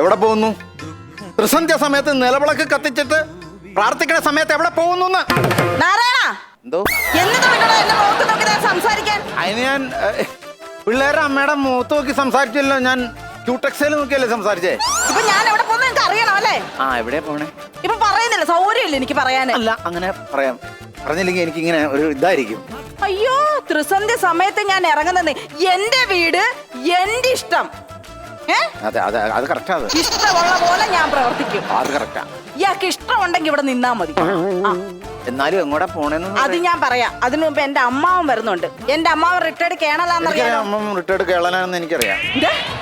എവിടെ പോകുന്നു? ത്രിസന്ധ്യ സമയത്ത് നിലവിളക്ക് കത്തിച്ചിട്ട് പ്രാർത്ഥിക്കുന്ന സമയത്ത് എവിടെ പോകുന്നു? എന്തോ? അതിന് ഞാൻ പിള്ളേരെ അമ്മയുടെ മുഖത്ത് നോക്കി സംസാരിച്ചല്ലോ ഞാൻ. ക്യൂടെക്സയിൽ നോക്കിയല്ലേ സംസാരിച്ചേ? ഇപ്പൊ ഞാൻ എവിടെ പോകുന്ന എനിക്ക് അറിയണം അല്ലേ? ആ എവിടെ പോണേ? ഇപ്പൊ പറയുന്നില്ല സൗകര്യമില്ല എനിക്ക് അല്ല അങ്ങനെ പറയാം. പറഞ്ഞില്ലെങ്കിൽ എനിക്ക് ഇങ്ങനെ ഒരു ഇതായിരിക്കും. അയ്യോ ത്രിസന്ധ്യ സമയത്ത് ഞാൻ ഇറങ്ങുന്നത് എന്റെ വീട് എന്റെ ഇഷ്ടം. അതെ അതെ അത് കറക്റ്റാ അത്. ഇഷ്ടമുള്ള പോലെ ഞാൻ പ്രവർത്തിക്കും. അത് കറക്റ്റാ ഇയാൾക്ക് ഇഷ്ടമുണ്ടെങ്കിൽ ഇവിടെ നിന്നാ മതി. ആ, എന്നാലും എങ്ങോട്ടാ പോണേന്ന് അത് ഞാൻ പറയാം. അതിനു മുമ്പ് എന്റെ അമ്മാവൻ വരുന്നുണ്ട്. എന്റെ അമ്മാവൻ റിട്ടയർഡ് എനിക്കറിയാം അമ്മ റിട്ടയർഡ് കേളനാണെന്ന് എനിക്കറിയാം?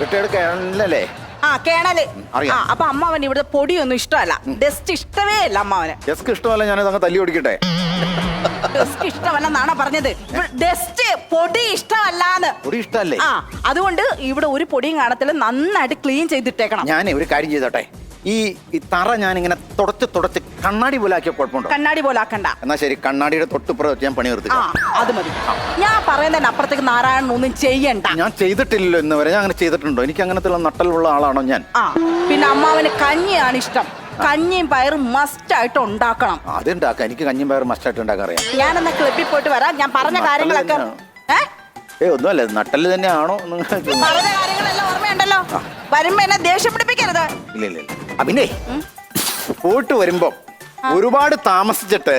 റിട്ടയർഡ് കേളനല്ലേ? ആ കേണൽ. അറിയാം. ആ അപ്പൊ അമ്മാവൻ ഇവിടെ പൊടിയൊന്നും ഇഷ്ടമല്ല. ഡസ്റ്റ് ഇഷ്ടമേ അല്ല അമ്മാവന്. ജസ്ക്ക് ഇഷ്ടമല്ല ഞാനത് അങ്ങ് തല്ലി ഓടിക്കട്ടെ. ഇഷ്ടമല്ലെന്നാണോ പറഞ്ഞത്. ഡസ്റ്റ് പൊടി ഇഷ്ടമല്ലാന്ന്. പൊടി ഇഷ്ടമല്ലേ? ആ അതുകൊണ്ട് ഇവിടെ ഒരു പൊടിയും കാണത്തില്ല. നന്നായിട്ട് ക്ലീൻ ചെയ്തിട്ടേക്കണം. ഞാനേ ഒരു കാര്യം ചെയ്തോട്ടെ. ഈ തറ ഞാൻ ഇങ്ങനെ തുടച്ച് തുടച്ച് കണ്ണാടി പോലെ ആക്കിയ കുഴപ്പമുണ്ടോ? കണ്ണാടി പോലെ ആക്കണ്ട. എന്നാ ശരി കണ്ണാടിയുടെ തൊട്ടുപ്പുറം വെച്ച് ഞാൻ പണി നിർത്തി ആ അത് മതി. ഞാൻ പറയുന്നതിന് അപ്പുറത്തേക്ക് നാരായണൻ ഒന്നും ചെയ്യണ്ട. ഞാൻ ചെയ്തിട്ടില്ലല്ലോ ഇന്ന് വരെ ഞാൻ അങ്ങനെ ചെയ്തിട്ടുണ്ടോ? എനിക്ക് അങ്ങനത്തെ നട്ടലുള്ള ആളാണോ ഞാൻ? ആ പിന്നെ അമ്മാവന് കഞ്ഞിയാണ് ഇഷ്ടം. കഞ്ഞിയും പയറും മസ്റ്റ് ആയിട്ട് ഉണ്ടാക്കണം. അത് ഉണ്ടാക്കാം എനിക്ക് കഞ്ഞിയും പയറും മസ്റ്റ് ആയിട്ട് ഉണ്ടാക്കാൻ അറിയാം. ഞാൻ എന്നാ ക്ലബിൽ പോയിട്ട് വരാം. ഞാൻ പറഞ്ഞ കാര്യങ്ങളൊക്കെ ഏ? ഏ ഒന്നുമല്ല നട്ടൽ തന്നെയാണോ പറഞ്ഞ കാര്യങ്ങളെല്ലാം ഓർമ്മയുണ്ടല്ലോ. വരുമ്പോ എന്നെ ദേഷ്യം പിടിപ്പിക്കരുത്. ഇല്ല ഇല്ല പോയിട്ട് വരുമ്പോ ഒരുപാട് താമസിച്ചിട്ട്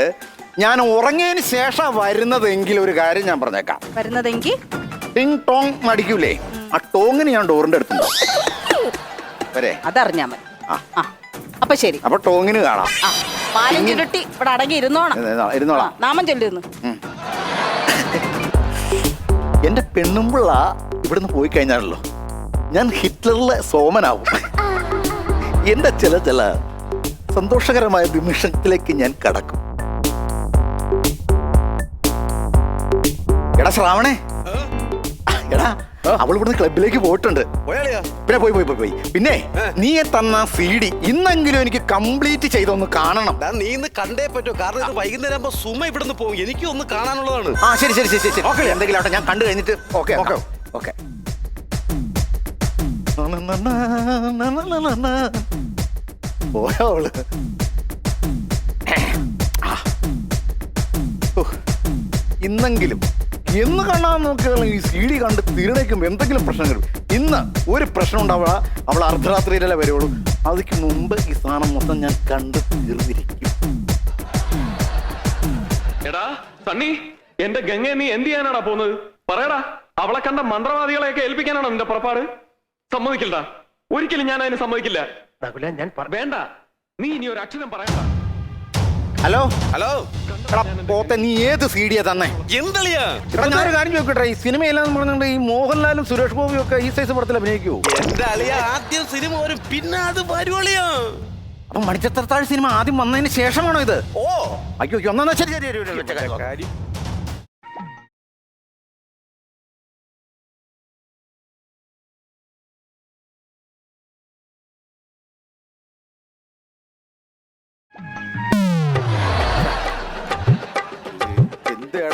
ഞാൻ ഉറങ്ങിയതിന് ശേഷം വരുന്നതെങ്കിൽ ഒരു കാര്യം ഞാൻ പറഞ്ഞേക്കാം. വരുന്നതെങ്കിൽ ടിങ് ടോങ് മടിക്കൂലേ? ആ ടോങ്ങിന് ഞാൻ ഡോറിന്റെ അടുത്തുണ്ടോ? വരെ. അതറിഞ്ഞാ മതി. ആ. ആ. അപ്പൊ ശരി. അപ്പൊ ടോങ്ങിന് കാണാം. ആ പാലും ചുരുട്ടി ഇവിടെ അടങ്ങി ഇരുന്നോണം. ഇരുന്നോളാം, ഇരുന്നോളാം. നാമം ചൊല്ലുന്നു എന്റെ പെണ്ണുമ്പിള്ള ഇവിടുന്ന് പോയി കഴിഞ്ഞാണല്ലോ ഞാൻ ഹിറ്റ്ലറിലെ സോമനാവും. എന്റെ ചില ചില സന്തോഷകരമായ നിമിഷത്തിലേക്ക് ഞാൻ കടക്കും. എടാ ശ്രാവണേ. എടാ അവൾ ഇവിടുന്ന് ക്ലബിലേക്ക് പോയിട്ടുണ്ട്. പിന്നെ പോയി പോയി പോയി പോയി. പിന്നെ നീ തന്ന സി ഡി ഇന്നെങ്കിലും എനിക്ക് കംപ്ലീറ്റ് ചെയ്തൊന്ന് കാണണം. നീ ഇന്ന് കണ്ടേ പറ്റോ. കാരണം ഇത് വൈകുന്നേരം ആകുമ്പോ സുമ ഇവിടുന്ന് പോകും. എനിക്ക് ഒന്ന് കാണാനുള്ളതാണ്. ആ ശരി ശരി ശരി ശരി. ഓക്കെ. എന്തെങ്കിലും ആട്ടെ ഞാൻ കണ്ടു കഴിഞ്ഞിട്ട് ഓക്കെ ഓക്കെ. ഓക്കെ. പോയോ അവൾ? ഇന്നെങ്കിലും എന്ന് കാണാൻ നോക്കുകയാണെങ്കിൽ ഈ സി ഡി കണ്ട് തിരുണയ്ക്കുമ്പോ എന്തെങ്കിലും പ്രശ്നം കിട്ടും ഇന്ന് ഒരു പ്രശ്നം ഉണ്ടാവുക അവൾ അർദ്ധരാത്രിയിലല്ലേ വരുവുള്ളൂ. അതിക്ക് മുമ്പ് ഈ സാധനം മൊത്തം ഞാൻ കണ്ട് തീർന്നിരിക്കും. എടാ സണ്ണി എന്റെ ഗംഗ നീ എന്ത് ചെയ്യാനാടാ പോകുന്നത് പറയടാ അവളെ കണ്ട മന്ത്രവാദികളെയൊക്കെ ഏൽപ്പിക്കാനാണോ നിന്റെ പുറപ്പാട്? സമ്മതിക്കില്ലടാ. ഒരിക്കലും ഞാൻ അതിന് സമ്മതിക്കില്ല. ഞാൻ വേണ്ട. നീ ഇനി ഒരു അക്ഷരം പറയണ്ട. ഹലോ? ഹലോ? എടാ പോത്തെ നീ ഏത് സി ഡിയാ തന്നെ? എന്തളിയാ? എടാ ഞാനൊരു കാര്യം ചോദിക്കട്ടെ ഈ സിനിമയെല്ലാം പറഞ്ഞിട്ട് ഈ മോഹൻലാലും സുരേഷ് ഗോപിയും ഒക്കെ ഈ സൈസ് പടത്തിൽ അഭിനയിക്കൂ എന്റെ അളിയ ആദ്യം സിനിമ ഒരു പിന്നെ അത് വരുവളിയാ അപ്പൊ മണിച്ചത്രത്താഴ് സിനിമ ആദ്യം വന്നതിന് ശേഷമാണോ ഇത്? ഓ. അയ്യോ ഒന്നാ ശരി ശരി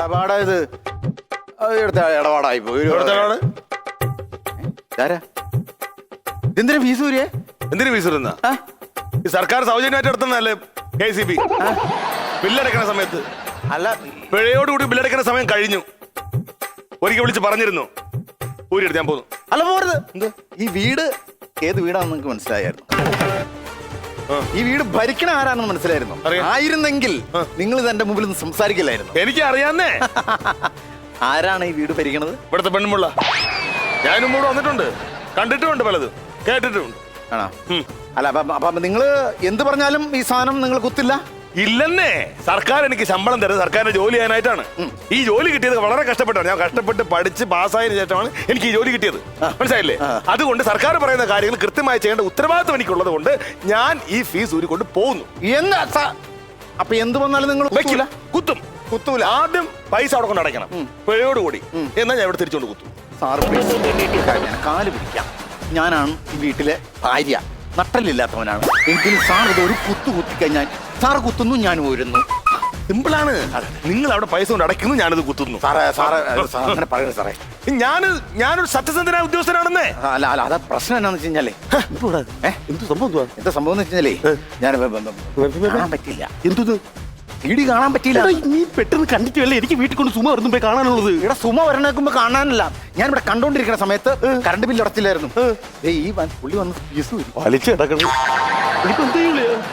ഇടപാടാ ഇത്. എടുത്ത ഇടപാടായി പോയി. എവിടുത്തെ ഇടപാട്? ഇതെന്തിനാ ഫീസ് ഊരിയേ എന്തിനു ആ? ഈ സർക്കാർ സൗജന്യമായിട്ട് നടത്തുന്നതല്ലേ കെ സി ബി? ബില്ലടക്കണ സമയത്ത്. അല്ല. പിഴയോടുകൂടി ബില്ലടക്കണ സമയം കഴിഞ്ഞു. ഒരിക്കൽ വിളിച്ച് പറഞ്ഞിരുന്നു. ഊരിയെടുത്ത് ഞാൻ പോന്നു. അല്ല പോരുത്. ഈ വീട് ഏത് വീടാണെന്ന് നിങ്ങൾക്ക് മനസ്സിലായിരുന്നു ആ. ഈ വീട് ഭരിക്കണ ആരാണെന്ന് മനസ്സിലായിരുന്നു. ആയിരുന്നെങ്കിൽ നിങ്ങൾ ഇത് എന്റെ മുമ്പിൽ നിന്ന് സംസാരിക്കില്ലായിരുന്നു. എനിക്ക് അറിയാന്നേ ആരാണ് ഈ വീട് ഭരിക്കണത്? ഇവിടുത്തെ പെണ്ണുമുള്ള. ഞാനും കൂടെ വന്നിട്ടുണ്ട്. കണ്ടിട്ടുമുണ്ട് പലതും. കേട്ടിട്ടുമുണ്ട്. ആണോ? അല്ല അപ്പം അപ്പം നിങ്ങൾ എന്ത് പറഞ്ഞാലും ഈ സാധനം നിങ്ങൾ കുത്തില്ല? ഇല്ലെന്നേ. സർക്കാർ എനിക്ക് ശമ്പളം തരുന്നത് സർക്കാരിന്റെ ജോലി ചെയ്യാനായിട്ടാണ്. ഈ ജോലി കിട്ടിയത് വളരെ കഷ്ടപ്പെട്ടാണ്. ഞാൻ കഷ്ടപ്പെട്ട് പഠിച്ച് പാസ്സായതിനു ശേഷമാണ് എനിക്ക് ഈ ജോലി കിട്ടിയത്. മനസ്സിലായില്ലേ? അതുകൊണ്ട് സർക്കാർ പറയുന്ന കാര്യങ്ങൾ കൃത്യമായി ചെയ്യേണ്ട ഉത്തരവാദിത്വം എനിക്കുള്ളത് കൊണ്ട് ഞാൻ ഈ ഫീസ് ഊരിക്കൊണ്ട് പോകുന്നു. എന്താ അപ്പൊ എന്ത് വന്നാലും നിങ്ങൾ വെക്കില്ല കുത്തും. കുത്തൂല. ആദ്യം പൈസ അവിടെ കൊണ്ട് അടയ്ക്കണം. പിഴയോടുകൂടി എന്നാ ഞാൻ ഇവിടെ തിരിച്ചുകൊണ്ട് കുത്തും. സാറ് കാൽ പിടിക്കാം. ഞാനാണ് ഈ വീട്ടിലെ ഭാര്യ. നട്ടലില്ലാത്തവനാണ്. എങ്കിലും സാർ ഇത് ഒരു കുത്തു കുത്തിക്കഴിഞ്ഞാൽ സാറ് കുത്തുന്നു ഞാൻ ഊരുന്നു സിമ്പിളാണ് നിങ്ങൾ അവിടെ പൈസ കൊണ്ട് അടയ്ക്കുന്നു ഞാനത് കുത്തുന്നു സാറേ സാറേ സാർ അങ്ങനെ പറയരുത് സാറേ ഞാൻ ഞാനൊരു സത്യസന്ധനായ ഉദ്യോഗസ്ഥനാണെന്നേ അല്ല അല്ല അതാ പ്രശ്നം എന്നാന്ന് വെച്ച് കഴിഞ്ഞാലേ? എന്ത് സംഭവം? എന്താ സംഭവം എന്ന് വെച്ച് കഴിഞ്ഞാലേ ഞാൻ പറ്റില്ല എന്തുത് ഇടി കാണാൻ പറ്റിയില്ല. നീ പെട്ടെന്ന് കണ്ടിട്ടല്ലേ എനിക്ക് വീട്ടിൽ കൊണ്ട് സുമ വരുന്നു പോയി കാണാനുള്ളത്. ഇവിടെ സുമ വരണേക്കുമ്പോ കാണാനല്ല. ഞാൻ ഇവിടെ കണ്ടോണ്ടിരിക്കുന്ന സമയത്ത് കറണ്ട് ബില്ല് അടച്ചില്ലായിരുന്നു. ഈ പുള്ളി വന്ന് വലിച്ചു കിടക്കണം.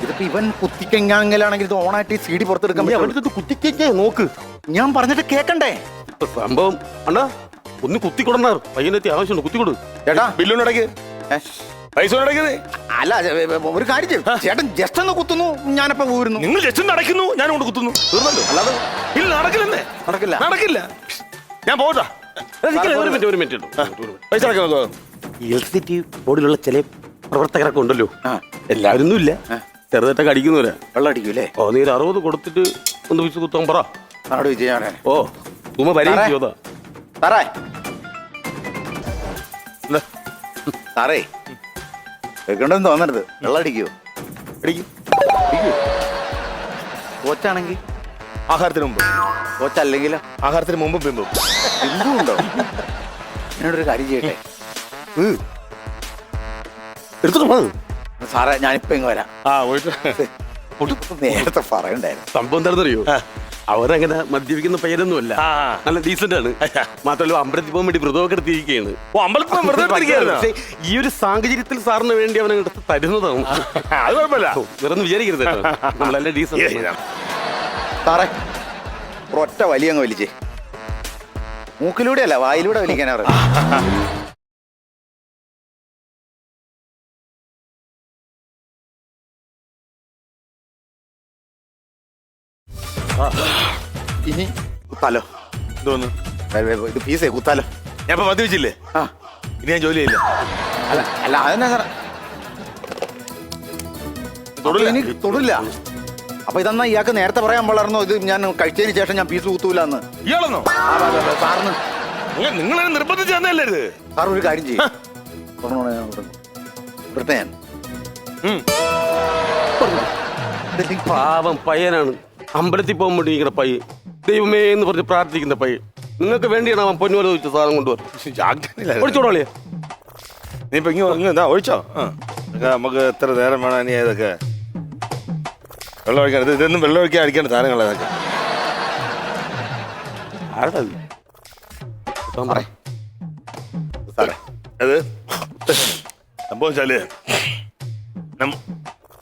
ഇതിപ്പോ ഇവൻ കുത്തിക്കെങ്ങാണെങ്കിലാണെങ്കിൽ ഇത് ഓണായിട്ട് സി ഡി പുറത്തെടുക്കാൻ കുത്തിക്കേ പറ്റുള്ളൂ. കുത്തിക്കേക്കേ നോക്ക്. ഞാൻ പറഞ്ഞിട്ട് കേക്കണ്ടേ? സംഭവം അണ്ണാ ഒന്ന് കുത്തിക്കൊടന്നാർ പയ്യനെത്തി ആവശ്യമുണ്ട് കുത്തിക്കൊടു. ചേട്ടാ ബില്ലുണ്ടടക്ക് ഏ? പൈസ അല്ല ഒരു കാര്യം ചെയ്യും. ചേട്ടൻ ജസ്റ്റ് ഒന്ന് കുത്തുന്നു ഞാനപ്പോ ഊരുന്നു. നിങ്ങൾ ജസ്റ്റ് നടക്കുന്നു ഞാൻ കൊണ്ട് കുത്തുന്നു. തീർന്നല്ലോ. അല്ലാതെ ഇല്ല നടക്കില്ലെന്നേ. നടക്കില്ല. നടക്കില്ല. ഞാൻ പോട്ടാ എടാ, നിക്ക് ഒരു മിനിറ്റ് ഒരു മിനിറ്റ് ഇട്ടോ. പൈസ ഇലക്ട്രിസിറ്റി ബോർഡിലുള്ള ചില പ്രവർത്തകരൊക്കെ ഉണ്ടല്ലോ. എല്ലാവരും ഇല്ല. ചെറുതായിട്ടൊക്കെ അടിക്കുന്നവരാ വെള്ളം അടിക്കൂലേ? ഓ നീ ഒരു അറുപത് കൊടുത്തിട്ട് ഒന്ന് വിളിച്ച് കുത്താൻ പറ. ഓ ഉമ്മ വരെയും സാറേ. സാറേ സാറേ കേൾക്കണ്ടെന്ന് തോന്നരുത്. വെള്ളം അടിക്കുവോ അടിക്കും? കോച്ചാണെങ്കിൽ? ആഹാരത്തിന് മുമ്പ്. കോച്ചല്ലെങ്കിൽ ആഹാരത്തിന് മുമ്പ് പിമ്പും. ഉണ്ടോ എന്നോടൊരു കാര്യം ചെയ്യട്ടെ? എടുത്തിട്ട് പോണത്. സാറേ ഞാനിപ്പോ ഇങ്ങ് വരാം. ആ പോയിട്ട്. ഒട്ടും നേരത്തെ പറയണ്ടായിരുന്നു. സംഭവം എന്താണെന്നറിയോ? അവരങ്ങനെ മദ്യപിക്കുന്ന പേരൊന്നുമല്ല. ആ. നല്ല ഡീസന്റ് ആണ്. മാത്രമല്ല അമ്പലത്തിൽ പോകാൻ വേണ്ടി വ്രതമൊക്കെ എടുത്തിരിക്കുകയാണ്. ഓ അമ്പലത്തിൽ പോയി വെറുതെ ഇരിക്കുകയായിരുന്നോ? പക്ഷേ ഈ ഒരു സാഹചര്യത്തിൽ സാറിന് വേണ്ടി അവനെ എടുത്ത് തരുന്നതാണ്. അത് കുഴപ്പമില്ല. വേറൊന്നും വിചാരിക്കരുത് കേട്ടോ. നമ്മളെല്ലാം ഡീസന്റ് സാറേ ഒറ്റ വലിയ അങ്ങ് വലിച്ചേ. മൂക്കിലൂടെ അല്ല വായിലൂടെ വലിക്കാനാ പറയുന്നത് ഇനി? കുത്താലോ. ഇതൊന്ന് ഇത് പീസേ കുത്താലോ. ഞാൻ ഇപ്പൊ മദ്യപിച്ചില്ലേ ആ. ഇനി ഞാൻ ജോലി ചെയ്യില്ല. അല്ല അല്ല അതെന്നാ സാറേ തൊടില്ല. അപ്പൊ ഇനി തൊടില്ല. അപ്പൊ ഇതെന്നാ ഇയാൾക്ക് നേരത്തെ പറയാൻ പാടായിരുന്നോ ഇത് ഞാൻ കഴിച്ചതിന് ശേഷം ഞാൻ പീസ് കുത്തൂല എന്ന് ഇയാളെന്നോ സാറിന്. നിങ്ങൾ നിങ്ങളെ നിർബന്ധിച്ച് തന്നെയല്ലേ ഇത്? സാർ ഒരു കാര്യം ചെയ്യും. ഇതെനിക്ക് പാവം പയ്യനാണ്. അമ്പലത്തിൽ പോകാൻ വേണ്ടി ഇങ്ങനെ പയ്യ ദൈവമേ എന്ന് പറഞ്ഞ് പ്രാർത്ഥിക്കുന്ന പയ്യ നിങ്ങൾക്ക് വേണ്ടിയാണ് അവൻ പൊന്നുപോലെ ചോദിച്ച സാധനം കൊണ്ടുവരും. ഒളിച്ചോളാളിയെ നീ ഇപ്പൊ ഇങ്ങനെ ഇങ്ങനെ എന്താ ഒഴിച്ചോ? ആ. ഇതൊക്കെ നമുക്ക് എത്ര നേരം വേണം ഇനി ഇതൊക്കെ? വെള്ളം ഒഴിക്കാൻ ഇത് ഇതൊന്നും വെള്ളം ഒഴിക്കാൻ അടിക്കേണ്ട സാധനങ്ങളാ ഇതൊക്കെ. ആരടാ ഇത്? ഇതാൻ പറ. സാറേ അത് സംഭവം വെച്ചാൽ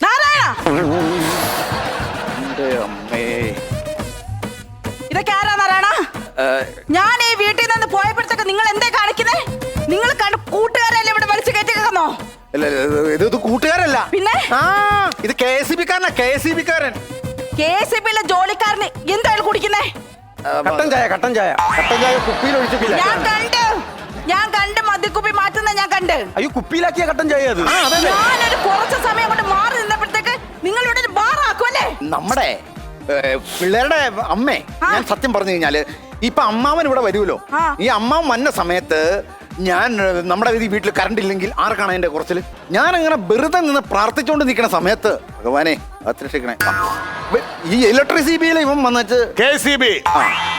നാരായണ! എന്റെ അമ്മേ. ഇതൊക്കെ ആരാ നാരായണ? ഞാൻ ഈ വീട്ടിൽ നിന്ന് പോയപ്പോഴത്തേക്ക് നിങ്ങൾ എന്തേ കാണിക്കുന്നേ? നിങ്ങൾ കണ്ട് കൂട്ടുകാരല്ലേ ഇവിടെ വലിച്ചു കയറ്റിക്കുന്നോ ഇത് ഇത് കൂട്ടുകാരല്ല. പിന്നെ? ആ ഇത് കെ എസ് ബി കാരനാ കെ എസ് ബി കാരൻ കെ എസ് ബിയിലെ ജോലിക്കാരന് എന്തായാലും കുടിക്കുന്നേ? കട്ടൻ ചായ കട്ടൻ ചായ. കട്ടൻ ചായ കുപ്പിയിൽ ഒഴിച്ചിട്ടില്ല ഞാൻ കണ്ട് ഞാൻ കണ്ട് മദ്യക്കുപ്പി മാറ്റുന്ന ഞാൻ കണ്ട്. അയ്യോ കുപ്പിയിലാക്കിയ കട്ടൻ ചായ അത്. ഞാനൊരു കുറച്ച് സമയം കൊണ്ട് മാറി നിന്നപ്പോഴത്തേക്ക് നിങ്ങൾ ഇവിടെ ഒരു ബാർ ആക്കുമല്ലേ നമ്മുടെ പിള്ളേരുടെ അമ്മേ ഞാൻ സത്യം പറഞ്ഞു കഴിഞ്ഞാൽ ഇപ്പൊ അമ്മാവൻ ഇവിടെ വരുമല്ലോ ഈ അമ്മാവൻ വന്ന സമയത്ത് ഞാൻ നമ്മുടെ ഈ വീട്ടിൽ കറണ്ട് ഇല്ലെങ്കിൽ ആർക്കാണ് അതിന്റെ കുറച്ചിൽ ഞാൻ അങ്ങനെ വെറുതെ നിന്ന് പ്രാർത്ഥിച്ചുകൊണ്ട് നിൽക്കുന്ന സമയത്ത് ഭഗവാനെ അത്രക്ഷിക്കണേ. ഈ ഇലക്ട്രിസിറ്റി ബിയിൽ ഇവൻ വന്നിട്ട് കെ സി ബി.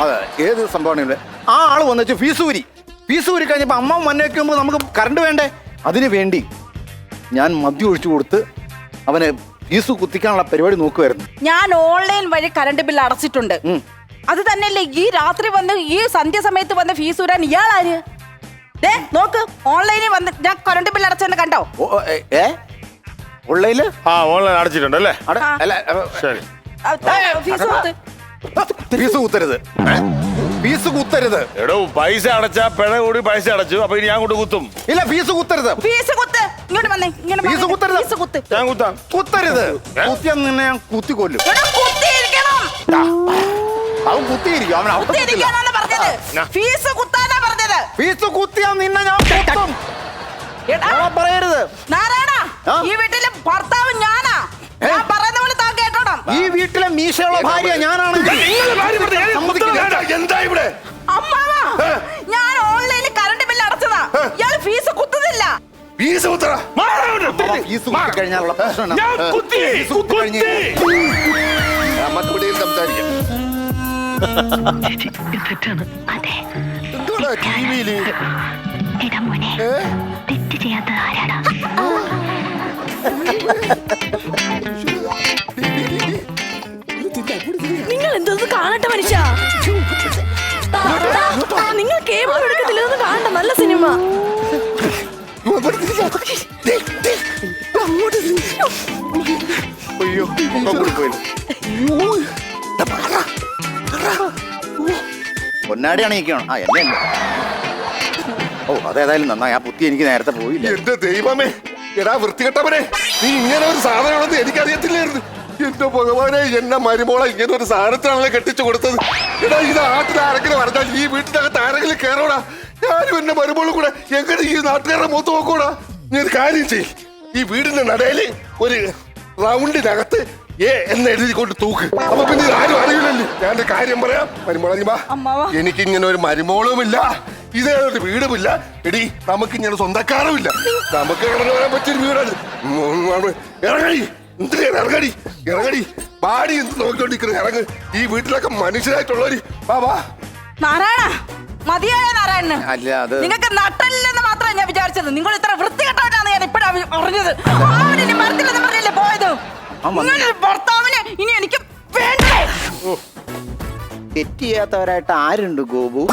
അതെ ഏത് സംഭവമാണ് ഇവിടെ? ആ ആൾ വന്നിട്ട് ഫീസൂരി. ഫീസൂരി ഫീസ് ഊരി കഴിഞ്ഞപ്പോൾ അമ്മ മന്ന വെക്കുമ്പോൾ നമുക്ക് കറണ്ട് വേണ്ടേ? അതിനു വേണ്ടി ഞാൻ മദ്യം ഒഴിച്ചു കൊടുത്ത് അവന് ഫീസ് കുത്തിക്കാനുള്ള പരിപാടി നോക്കുമായിരുന്നു ഞാൻ ഓൺലൈൻ വഴി കറണ്ട് ബില്ല് അടച്ചിട്ടുണ്ട്. അത് തന്നെയല്ലേ ഈ രാത്രി വന്ന് ഈ സന്ധ്യ സമയത്ത് വന്ന് ഫീസ് വരാൻ ഇയാളാര്? ദേ നോക്ക് ഓൺലൈനിൽ വന്ന് ഞാൻ കറണ്ട് ബില്ല് അടച്ചെന്ന് കണ്ടോ? ഓ, ഏ, ഏ ആ ഓൺലൈൻ അടച്ചിട്ടുണ്ട് അല്ലേ? അട-. അല്ല ശരി. ആ, ദേ, ഫീസ് കൊടുത്ത്. ഫീസ് കുത്തരുത്. ഫീസ് കുത്തരുത്. എടോ പൈസ അടച്ചാ പിഴ കൂടി പൈസ അടച്ചു. അപ്പൊ ഇനി ഞാൻ കൊണ്ട് കുത്തും. ഇല്ല ഫീസ് കുത്തരുത്. ഫീസ് കുത്ത് ഇങ്ങോട്ട് വന്നേ ഇങ്ങോട്ട് ഫീസ് വന്നേ. കുത്തരുത്. ഫീസ് കുത്ത്. ഞാൻ കുത്താം. കുത്തരുത്. കുത്തിയാ നിന്നെ ഞാൻ കുത്തി കൊല്ലും എടാ, കുത്തിയിരിക്കണം. അവൻ കുത്തിയിരിക്കും. അവൻ അവിടെ കുത്തില്ല. കുത്തിയിരിക്കാനാണ് പറഞ്ഞത്. ആ. ഫീസ് കുത്താനാ പറഞ്ഞത്. ഫീസ് കുത്തിയാ നിന്നെ ഞാൻ കുത്തും. എടാ ആ, പറയരുത്. നാരായണ ആ? ഈ വീട്ടിലെ ഭർത്താവ് ഞാനാ. ഏ? ഞാൻ പറയുന്ന പോലെ താൻ കേട്ടോണം. ഈ വീട്ടിലെ മീശയുള്ള ഭാര്യ ഞാനാണെങ്കിൽ എന്താ ഇവിടെ? അമ്മാവാ. ഞാൻ ഫീസ് കുത്തറ അവൻ ഫീസ് കുത്തി കഴിഞ്ഞാലുള്ള പ്രശ്നം ഞാൻ കുത്തി. ഫീസ് കുത്തി. കഴിഞ്ഞ് കുത്തി. നമുക്ക് ഇവിടെ സംസാരിക്കാം. ചേച്ചി ഇത് തെറ്റാണ്. അതെ. എന്തുവാടാ ടി വിയിൽ? എടാ മോനെ തെറ്റ് ചെയ്യാത്തത് ആരാടാ? നിങ്ങൾ എന്തോന്ന് കാണട്ടെ മനുഷ്യ? നിങ്ങൾ കേബിൾ എടുക്കത്തില്ല ഇതൊന്ന് കാണണ്ട. നല്ല സിനിമ. അല്ല. ഓ അതേതായാലും നന്നായി. ആ പുത്തി എനിക്ക് നേരത്തെ പോയില്ല? എന്റെ ദൈവമേ എടാ വൃത്തികെട്ടവനെ നീ ഇങ്ങനെ ഒരു സാധനമാണെന്ന് എനിക്കറിയത്തില്ലായിരുന്നു. എന്റെ ഭഗവാനെ എന്നെ മരുമോളെ ഇങ്ങനെ ഒരു സാധനത്തിനാണല്ലോ കെട്ടിച്ചു കൊടുത്തത്. എടാ ഇത് ആട്ടിൽ ആരെങ്കിലും പറഞ്ഞാൽ ഈ വീട്ടിനകത്ത് ആരെങ്കിലും കയറോടാ ഞാനും എന്നെ മരുമോളും കൂടെ എങ്ങനെ ഈ നാട്ടുകാരുടെ മൂത്ത് നോക്കൂടാ നീ ഒരു കാര്യം ചെയ് ഈ വീടിന്റെ നടയിൽ ഒരു റൗണ്ടിനകത്ത് ഏ എന്ന് എഴുതി കൊണ്ട് തൂക്ക്. അപ്പൊ പിന്നെ ആരും അറിയില്ലല്ലോ. ഞാൻ ഒരു കാര്യം പറയാം. മരുമോളെ എനിക്ക് ഇങ്ങനെ ഒരു മരുമോളുമില്ല. ഇതേ ഒരു വീടുമില്ല. എടി നമുക്ക് ഇങ്ങനെ സ്വന്തക്കാരുമില്ല. നമുക്ക് ഇറങ്ങി വരാൻ പറ്റിയൊരു വീടാണ് ഇറങ്ങി ഉം, ഇറങ്ങടി. ഇറങ്ങടി? ഇറങ്ങടി. പാടി എന്ത് നോക്കിക്കൊണ്ടിരിക്കുന്നു ഇറങ്ങ്. ഈ വീട്ടിലൊക്കെ മനുഷ്യരായിട്ടുള്ളവര്. വാ വാ. നാരായണ മതിയായ നാരായണന്. അല്ല അത് നിങ്ങൾക്ക് നട്ടല്ലെന്ന് മാത്രമേ ഞാൻ വിചാരിച്ചത്. നിങ്ങൾ ഇത്ര വൃത്തികെട്ടവനാണ് ഞാൻ ഇപ്പോഴാണ് അറിഞ്ഞത്. അവനിനി മരത്തില്ലെന്ന് പറഞ്ഞല്ലേ പോയത്. നിങ്ങളുടെ ഭർത്താവിനെ ഇനി എനിക്ക് വേണ്ടേ? തെറ്റ് ചെയ്യാത്തവരായിട്ട് ആരുണ്ട് ഗോപു?